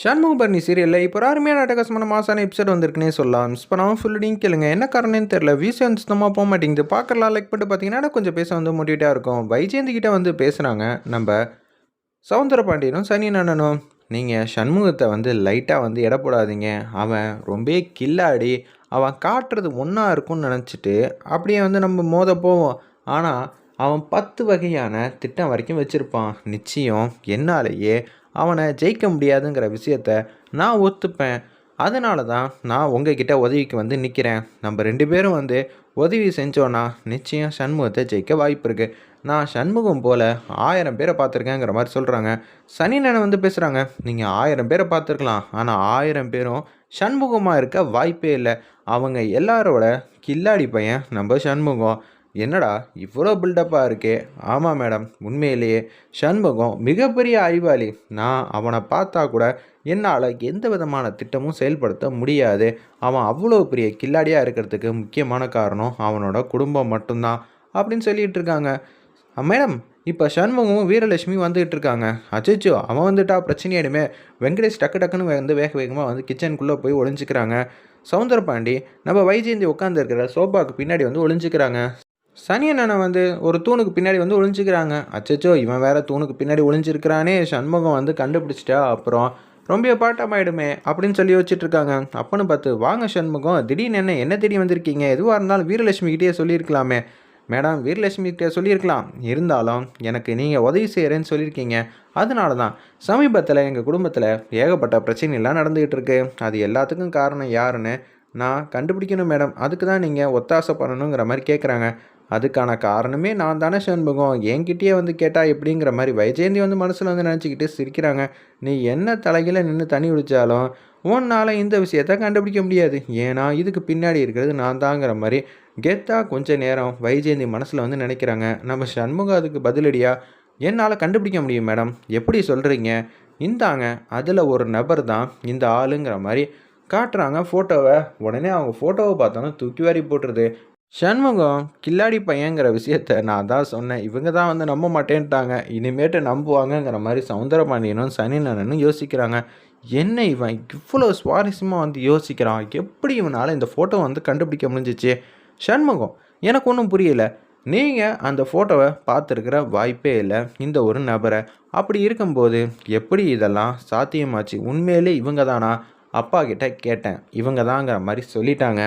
ஷண்முக பர்ணி சீரியலில் இப்போ ஒரு அருமையான அட்டகாசமான மாசான எபிசோட் வந்திருக்குன்னே சொல்லலாம். மிஸ் பண்ணாமல் ஃபுல்லடியும் கேளுங்க. என்ன காரணம்னு தெரியல. வீசு வந்து சுத்தமாக போக மாட்டேங்குது. பார்க்கலாம் லைக் பண்ணிட்டு பார்த்தீங்கன்னா கொஞ்சம் பேச வந்து மோட்டிவேட்டாக இருக்கும். வைஜெயந்தி கிட்ட வந்து பேசுகிறாங்க நம்ம சவுந்தர பாண்டியனும் சனி அண்ணனும் நீங்கள் சண்முகத்தை வந்து லைட்டாக வந்து எடை போடாதீங்க. அவன் ரொம்ப கில்லாடி. அவன் காட்டுறது ஒன்றா இருக்கும்னு நினச்சிட்டு அப்படியே வந்து நம்ம மோத போவோம். ஆனால் அவன் பத்து வகையான திட்டம் வரைக்கும் வச்சுருப்பான். நிச்சயம் என்னாலேயே அவனை ஜெயிக்க முடியாதுங்கிற விஷயத்த நான் ஒத்துப்பேன். அதனால தான் நான் உங்ககிட்ட உதவிக்கு வந்து நிற்கிறேன் நம்ம ரெண்டு பேரும் வந்து உதவி செஞ்சோன்னா நிச்சயம் சண்முகத்தை ஜெயிக்க வாய்ப்பு இருக்குது நான் சண்முகம் போல் ஆயிரம் பேரை பார்த்துருக்கேங்கிற மாதிரி சொல்கிறாங்க சனி வந்து பேசுகிறாங்க நீங்கள் ஆயிரம் பேரை பார்த்துருக்கலாம். ஆனால் ஆயிரம் பேரும் சண்முகமாக இருக்க வாய்ப்பே இல்லை. அவங்க எல்லாரோட கில்லாடி பையன் நம்ம சண்முகம். என்னடா இவ்வளோ பில்டப்பாக இருக்கே? ஆமாம் மேடம் உண்மையிலேயே சண்முகம் மிகப்பெரிய அறிவாளி. நான் அவனை பார்த்தா கூட என்னால் எந்த விதமான திட்டமும் செயல்படுத்த முடியாது. அவன் அவ்வளோ பெரிய கில்லாடியாக இருக்கிறதுக்கு முக்கியமான காரணம் அவனோட குடும்பம் மட்டும்தான் அப்படின்னு சொல்லிட்டு இருக்காங்க. மேடம் இப்போ சண்முகமும் வீரலட்சுமி வந்துகிட்டு இருக்காங்க. அச்சோ அவன் வந்துட்டா பிரச்சனையாயிடுமே வெங்கடேஷ் டக்கு டக்குன்னு வந்து வேக வேகமாக வந்து கிச்சனுக்குள்ளே போய் ஒளிஞ்சிக்கிறாங்க. சவுந்தரபாண்டி நம்ம வைஜெயந்தி உட்காந்துருக்கிற சோபாவுக்கு பின்னாடி வந்து ஒளிஞ்சிக்கிறாங்க. சனி அண்ணனை வந்து ஒரு தூணுக்கு பின்னாடி வந்து ஒளிஞ்சிக்கிறாங்க. அச்சச்சோ இவன் வேற தூணுக்கு பின்னாடி ஒளிஞ்சிருக்கிறானே சண்முகம் வந்து கண்டுபிடிச்சிட்டா அப்புறம் ரொம்ப பாட்டமாயிடுமே அப்படின்னு சொல்லி வச்சுட்டு இருக்காங்க அப்பன்னு பார்த்து வாங்க சண்முகம் திடீர்னு என்ன என்ன தேடி வந்திருக்கீங்க? எதுவாக இருந்தாலும் வீரலட்சுமி கிட்டே சொல்லியிருக்கலாமே. மேடம் வீரலட்சுமி கிட்டே சொல்லியிருக்கலாம். இருந்தாலும் எனக்கு நீங்கள் உதவி செய்கிறேன்னு சொல்லியிருக்கீங்க. அதனால தான் சமீபத்தில் எங்கள் குடும்பத்தில் ஏகப்பட்ட பிரச்சனைலாம் நடந்துகிட்டு இருக்கு அது எல்லாத்துக்கும் காரணம் யாருன்னு நான் கண்டுபிடிக்கணும் மேடம். அதுக்கு தான் நீங்கள் ஒத்தாசை பண்ணணுங்கிற மாதிரி கேட்குறாங்க அதுக்கான காரணமே நான் தானே சண்முகம். என்கிட்டயே வந்து கேட்டால் எப்படிங்கிற மாதிரி வைஜெயந்தி வந்து மனசில் வந்து நினச்சிக்கிட்டு சிரிக்கிறாங்க. நீ என்ன தலையில் நின்று தண்ணி குடித்தாலும் உன்னால் இந்த விஷயத்த கண்டுபிடிக்க முடியாது. ஏன்னா இதுக்கு பின்னாடி இருக்கிறது நான் தாங்கிற மாதிரி கெத்தாக கொஞ்ச நேரம் வைஜெயந்தி மனசில் வந்து நினைக்கிறாங்க. நம்ம சண்முகம் அதுக்கு பதிலடியாக என்னால் கண்டுபிடிக்க முடியும் மேடம். எப்படி சொல்கிறீங்க இந்தாங்க. அதில் ஒரு நபர் தான் இந்த ஆளுங்கிற மாதிரி காட்டுறாங்க ஃபோட்டோவை உடனே அவங்க ஃபோட்டோவை பார்த்தோன்னா தூக்கி வாரி போட்டுருது. சண்முகம் கில்லாடி பையங்கிற விஷயத்த நான் தான் சொன்னேன். இவங்க தான் வந்து நம்ப மாட்டேன்ட்டாங்க. இனிமேட்டு நம்புவாங்கங்கிற மாதிரி சவுந்தரபாண்டியனும் சனிநனனும் யோசிக்கிறாங்க. என்ன இவன் இவ்வளோ சுவாரஸ்யமாக வந்து யோசிக்கிறான்? எப்படி இவனால் இந்த ஃபோட்டோ வந்து கண்டுபிடிக்க முடிஞ்சிச்சு? சண்முகம் எனக்கு ஒன்றும் புரியல. நீங்கள் அந்த ஃபோட்டோவை பார்த்துருக்கிற வாய்ப்பே இல்லை. இந்த ஒரு நபரை அப்படி இருக்கும்போது எப்படி இதெல்லாம் சாத்தியமாச்சு? உண்மையிலே இவங்க தானா? அப்பா கிட்ட கேட்டேன். இவங்க தாங்கிற மாதிரி சொல்லிட்டாங்க.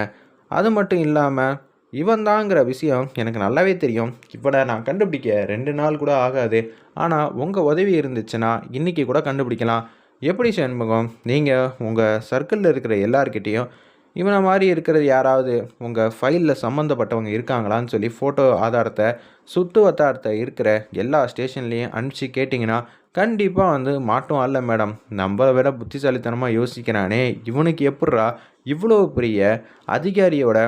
அது மட்டும் இல்லாமல் இவன் தாங்கிற விஷயம் எனக்கு நல்லாவே தெரியும். இவனை நான் கண்டுபிடிக்க ரெண்டு நாள் கூட ஆகாது. ஆனால் உங்கள் உதவி இருந்துச்சுன்னா இன்றைக்கி கூட கண்டுபிடிக்கலாம். எப்படி சண்முகம்? நீங்கள் உங்கள் சர்க்கிளில் இருக்கிற எல்லார்கிட்டேயும் இவனை மாதிரி இருக்கிறது யாராவது உங்கள் ஃபைலில் சம்மந்தப்பட்டவங்க இருக்காங்களான்னு சொல்லி ஃபோட்டோ ஆதாரத்தை சுற்று வட்டாரத்தை இருக்கிற எல்லா ஸ்டேஷன்லேயும் அனுப்பிச்சு கேட்டிங்கன்னா கண்டிப்பாக வந்து மாட்டும் அல்ல மேடம். நம்மளை விட புத்திசாலித்தனமாக யோசிக்கிறானே. இவனுக்கு எப்பட்றா இவ்வளோ பெரிய அதிகாரியோட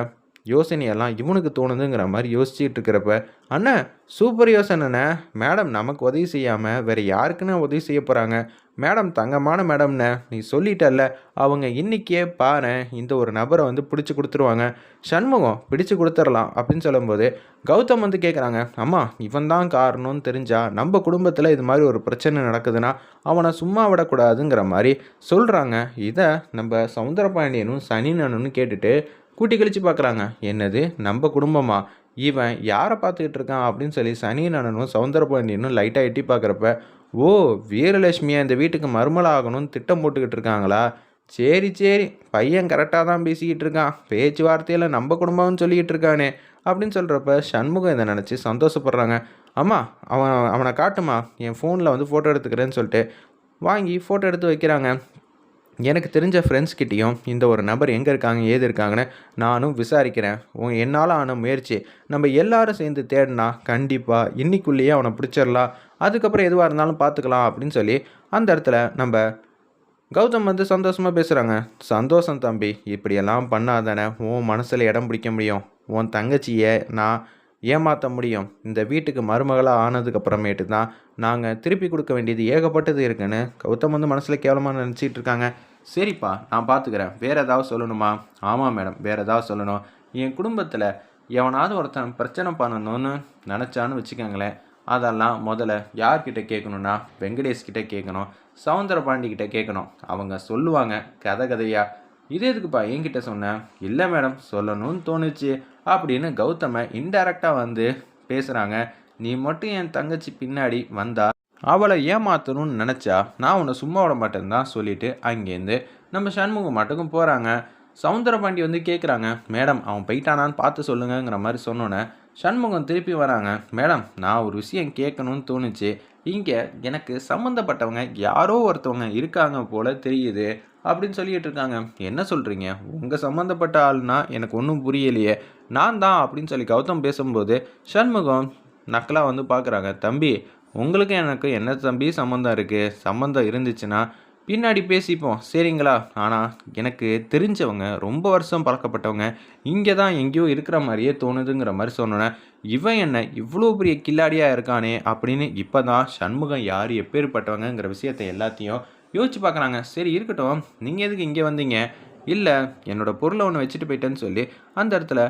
யோசனையெல்லாம் இவனுக்கு தோணுதுங்கிற மாதிரி யோசிச்சுட்டு இருக்கிறப்ப அண்ணா சூப்பர் யோசனைண்ணே. மேடம் நமக்கு உதவி செய்யாமல் வேறு யாருக்குன்னு உதவி செய்ய போகிறாங்க மேடம் தங்கமான மேடம்னே நீ சொல்லிட்டல்ல. அவங்க இன்றைக்கே பாரு. இந்த ஒரு நபரை வந்து பிடிச்சி கொடுத்துருவாங்க. சண்முகம் பிடிச்சு கொடுத்துடலாம் அப்படின்னு சொல்லும்போது கௌதம் வந்து கேட்குறாங்க அம்மா இவன் தான் காரணம்னு தெரிஞ்சால் நம்ம குடும்பத்தில் இது மாதிரி ஒரு பிரச்சனை நடக்குதுன்னா அவனை சும்மா விடக்கூடாதுங்கிற மாதிரி சொல்கிறாங்க இதை நம்ம சவுந்தரபாண்டியனும் சனினனும் கேட்டுட்டு கூட்டி கழித்து பார்க்குறாங்க. என்னது? நம்ம குடும்பமா? இவன் யாரை பார்த்துக்கிட்டு இருக்கான் அப்படின்னு சொல்லி சனியனனும் சவுந்தரபாண்டியனும் லைட்டாக எட்டி பார்க்குறப்ப ஓ வீரலட்சுமியை இந்த வீட்டுக்கு மருமலை ஆகணும்னு திட்டம் போட்டுக்கிட்டு இருக்காங்களா? சரி சரி. பையன் கரெக்டாக தான் பேசிக்கிட்டு இருக்கான். பேச்சுவார்த்தையில் நம்ம குடும்பம்னு சொல்லிக்கிட்டு இருக்கானே. அப்படின்னு சொல்கிறப்ப சண்முகம் இதை நினச்சி சந்தோஷப்படுறாங்க. அம்மா அவன் அவனை காட்டுமா? என் ஃபோனில் வந்து ஃபோட்டோ எடுத்துக்கிறேன்னு சொல்லிட்டு. வாங்கி ஃபோட்டோ எடுத்து வைக்கிறாங்க. எனக்கு தெரிஞ்ச ஃப்ரெண்ட்ஸ்கிட்டேயும் இந்த ஒரு நபர் எங்கே இருக்காங்க ஏது இருக்காங்கன்னு நானும் விசாரிக்கிறேன். உன் என்னால் ஆன முயற்சி. நம்ம எல்லாரும் சேர்ந்து தேடினா கண்டிப்பாக இன்னிக்குள்ளேயே அவனை பிடிச்சிடலாம். அதுக்கப்புறம் எதுவாக இருந்தாலும் பார்த்துக்கலாம் அப்படின்னு சொல்லி அந்த இடத்துல நம்ம கௌதம் வந்து சந்தோஷமாக பேசுகிறாங்க சந்தோஷம் தம்பி இப்படியெல்லாம் பண்ணாதானே உன் மனசில் இடம் பிடிக்க முடியும். உன் தங்கச்சியை நான் ஏமாற்ற முடியும். இந்த வீட்டுக்கு மருமகளாக ஆனதுக்கப்புறமேட்டு தான் நாங்கள் திருப்பி கொடுக்க வேண்டியது ஏகப்பட்டது இருக்குன்னு கௌதம் வந்து மனசில் கேவலமாக நினச்சிட்டு இருக்காங்க. சரிப்பா நான் பார்த்துக்கிறேன் வேறு ஏதாவது சொல்லணுமா? ஆமாம் மேடம். வேறு ஏதாவது சொல்லணும். என் குடும்பத்தில் எவனாவது ஒருத்தன் பிரச்சனை பண்ணணும்னு நினச்சான்னு வச்சுக்கோங்களேன். அதெல்லாம் முதல்ல யார்கிட்ட கேட்கணுன்னா வெங்கடேஷ் கிட்டே கேட்கணும். சவுந்தர பாண்டி கேட்கணும். அவங்க சொல்லுவாங்க கதை கதையாக இது எதுக்குப்பா என்கிட்ட சொன்னேன் இல்லை மேடம் சொல்லணும்னு தோணுச்சு அப்படின்னு கௌதம இன்டைரக்டாக வந்து பேசுகிறாங்க நீ மட்டும் என் தங்கச்சி பின்னாடி வந்தா அவளை ஏமாத்தணும்னு நினச்சா நான் உன்னை சும்மா விட மாட்டேன்னு தான் சொல்லிட்டு அங்கேருந்து நம்ம சண்முகம் மட்டுக்கும் போகிறாங்க சவுந்தரபாண்டி வந்து கேட்குறாங்க மேடம் அவன் போயிட்டானான்னு பார்த்து சொல்லுங்கங்கிற மாதிரி சொன்னோன்னே சண்முகம் திருப்பி வராங்க. மேடம் நான் ஒரு விஷயம் கேட்கணும்னு தோணுச்சு. இங்கே எனக்கு சம்மந்தப்பட்டவங்க யாரோ ஒருத்தவங்க இருக்காங்க போல தெரியுது. அப்படின்னு சொல்லிட்டு இருக்காங்க என்ன சொல்கிறீங்க உங்கள் சம்மந்தப்பட்ட ஆள்னா எனக்கு ஒன்றும் புரியலையே. நான் தான் அப்படின்னு சொல்லி கௌதம் பேசும்போது சண்முகம் நக்கலாக வந்து பார்க்குறாங்க. தம்பி உங்களுக்கு எனக்கு என்ன தம்பி சம்மந்தம் இருக்குது சம்மந்தம் இருந்துச்சுன்னா பின்னாடி பேசிப்போம். சரிங்களா? ஆனால் எனக்கு தெரிஞ்சவங்க ரொம்ப வருஷம் பழக்கப்பட்டவங்க இங்கே தான் எங்கேயோ இருக்கிற மாதிரியே தோணுதுங்கிற மாதிரி சொன்னோன்னே இவன் என்ன இவ்வளோ பெரிய கில்லாடியாக இருக்கானே? அப்படின்னு இப்போ தான் சண்முகம் யார் எப்பேற்பட்டவங்கங்கிற விஷயத்தை எல்லாத்தையும் யோசிச்சு பார்க்குறாங்க. சரி இருக்கட்டும். நீங்கள் எதுக்கு இங்கே வந்தீங்க? இல்லை என்னோட பொருளை ஒன்று வச்சுட்டு போயிட்டேன்னு சொல்லி அந்த இடத்துல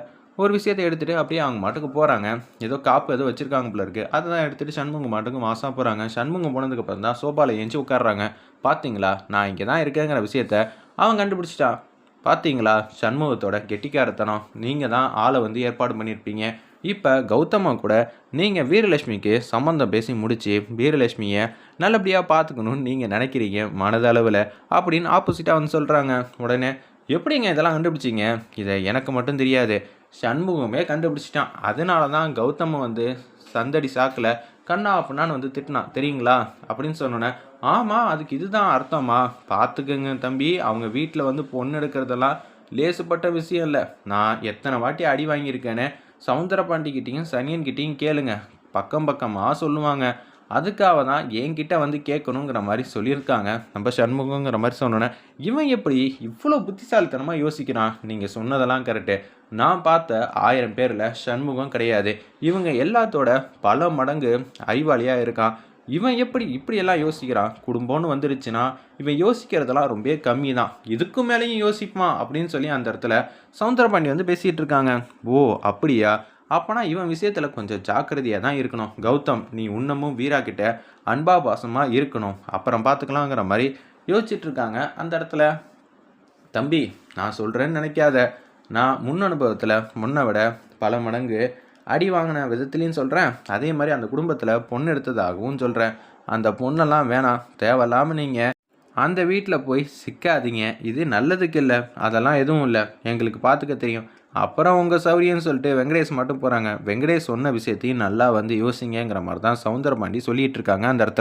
ஒரு விஷயத்தை எடுத்துகிட்டு அப்படியே அவங்க மாட்டுக்கு போகிறாங்க ஏதோ காப்பு ஏதோ வச்சுருக்காங்க போல இருக்குது அதை தான் எடுத்துகிட்டு சண்முகம் மாட்டுக்கு மாசாக போகிறாங்க சண்முகம் போனதுக்கப்புறம் தான் சோபாவில் ஏஞ்சி உட்காடுறாங்க பார்த்தீங்களா? நான் இங்கே தான் இருக்கேங்கிற விஷயத்த அவன் கண்டுபிடிச்சிட்டான் பார்த்தீங்களா? சண்முகத்தோட கெட்டிக்காரத்தனம். நீங்கள் தான் ஆளை வந்து ஏற்பாடு பண்ணியிருப்பீங்க. இப்போ கௌதமா கூட நீங்கள் வீரலட்சுமிக்கு சம்மந்தம் பேசி முடித்து வீரலட்சுமியை நல்லபடியாக பார்த்துக்கணும்னு நீங்கள் நினைக்கிறீங்க மனதளவில் அப்படின்னு ஆப்போசிட்டாக வந்து சொல்கிறாங்க உடனே எப்படிங்க இதெல்லாம் கண்டுபிடிச்சிங்க? இதை எனக்கு மட்டும் தெரியாது. சண்முகமே கண்டுபிடிச்சிட்டான். அதனால தான் கௌதம் வந்து சந்தடி சாக்கில் கண்ணா அப்படின்னான்னு வந்து திட்டினான். தெரியுங்களா? அப்படின்னு சொன்னோன்னே ஆமாம் அதுக்கு இதுதான் அர்த்தமா? பார்த்துக்கங்க தம்பி. அவங்க வீட்டில் வந்து பொண்ணு எடுக்கிறதெல்லாம் லேசுப்பட்ட விஷயம் இல்லை. நான் எத்தனை வாட்டி அடி வாங்கியிருக்கேன்னு சவுந்தர சனியன் சனியன்கிட்டேயும் கேளுங்க. பக்கம் பக்கமாக சொல்லுவாங்க. அதுக்காக தான் என்கிட்ட வந்து கேட்கணுங்கிற மாதிரி சொல்லியிருக்காங்க. நம்ம சண்முகங்கிற மாதிரி சொன்னோன்னே இவன் எப்படி இவ்வளோ புத்திசாலித்தனமாக யோசிக்கிறான்? நீங்கள் சொன்னதெல்லாம் கரெக்டு நான் பார்த்த ஆயிரம் பேரில் சண்முகம் கிடையாது. இவங்க எல்லாத்தோட பல மடங்கு அறிவாளியாக இருக்கான். இவன் எப்படி இப்படியெல்லாம் யோசிக்கிறான் குடும்பம்னு வந்துருச்சுன்னா இவன் யோசிக்கிறதெல்லாம் ரொம்ப கம்மி தான் இதுக்கு மேலேயும் யோசிப்பான் அப்படின்னு சொல்லி அந்த இடத்துல சவுந்தரபாண்டி வந்து பேசிகிட்டு இருக்காங்க. ஓ அப்படியா? அப்போனா இவன் விஷயத்தில் கொஞ்சம் ஜாக்கிரதையாக தான் இருக்கணும். கௌதம் நீ உன்னமும் வீரா கிட்ட அன்பா பாசமாக இருக்கணும். அப்புறம் பார்த்துக்கலாங்கிற மாதிரி யோசிச்சுட்டு இருக்காங்க அந்த இடத்துல. தம்பி நான் சொல்கிறேன்னு நினைக்காத. நான் முன் அனுபவத்தில் முன்னை விட பல மடங்கு அடி வாங்கின விதத்துலேயும் சொல்கிறேன் அதே மாதிரி அந்த குடும்பத்தில் பொண்ணு எடுத்ததாகவும் சொல்கிறேன் அந்த பொண்ணெல்லாம் வேணாம் தேவையில்லாமல் நீங்கள் அந்த வீட்டில் போய் சிக்காதீங்க. இது நல்லதுக்கு இல்லை அதெல்லாம் எதுவும் இல்லை. எங்களுக்கு பார்த்துக்க தெரியும். அப்புறம் உங்கள் சௌரியம்னு சொல்லிட்டு வெங்கடேஷ் மட்டும் போகிறாங்க வெங்கடேஷ் சொன்ன விஷயத்தையும் நல்லா வந்து யோசிங்கிற மாதிரி தான் சவுந்தரபாண்டி சொல்லிகிட்டு இருக்காங்க அந்த இடத்துல.